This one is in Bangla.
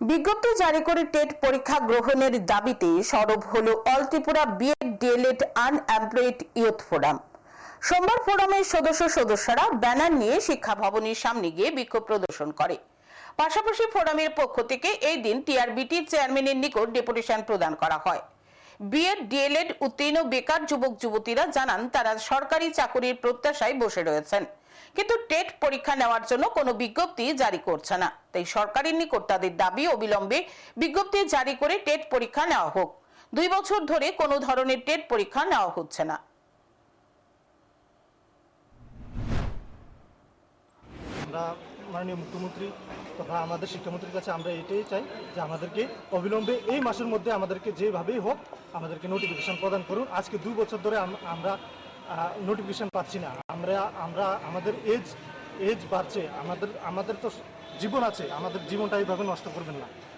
বিজ্ঞপ্তি জারি করে টেট পরীক্ষা গ্রহণের দাবিতে সরব হল all Tripura BEd DElEd unemployed youth forum. সোমবার ফোরামের সদস্য সদস্যরা ব্যানার নিয়ে শিক্ষা ভবনের সামনে গিয়ে বিক্ষোভ প্রদর্শন করে। পাশাপাশি ফোরামের পক্ষ থেকে এই দিন টিআরবিটির চেয়ারম্যানের নিকট ডেপুটেশন প্রদান করা হয়। বিএড ডিএলএড উত্তীর্ণ বেকার যুবক যুবতীরা জানান তারা সরকারি চাকুরির প্রত্যাশায় বসে রয়েছেন। কিন্তু টেট পরীক্ষা নেওয়ার জন্য কোনো বিজ্ঞপ্তি জারি করছে না। তাই সরকারের নিকট তাদের দাবি অবিলম্বে বিজ্ঞপ্তি জারি করে টেট পরীক্ষা নেওয়া হোক। দুই বছর ধরে কোনো ধরনের টেট পরীক্ষা নেওয়া হচ্ছে না। আমরা মাননীয় মুখ্যমন্ত্রী তথা আমাদের শিক্ষামন্ত্রীর কাছে আমরা এটাই চাই যে আমাদেরকে অবিলম্বে এই মাসের মধ্যে আমাদেরকে যেভাবেই হোক আমাদেরকে নোটিফিকেশন প্রদান করুন। আজকে দুই বছর ধরে আমরা নোটিফিকেশন পাচ্ছি না। আমরা আমরা, আমাদের এজ এজ বাড়ছে। আমাদের আমাদের তো জীবন আছে। আমাদের জীবনটা এইভাবে নষ্ট করবেন না।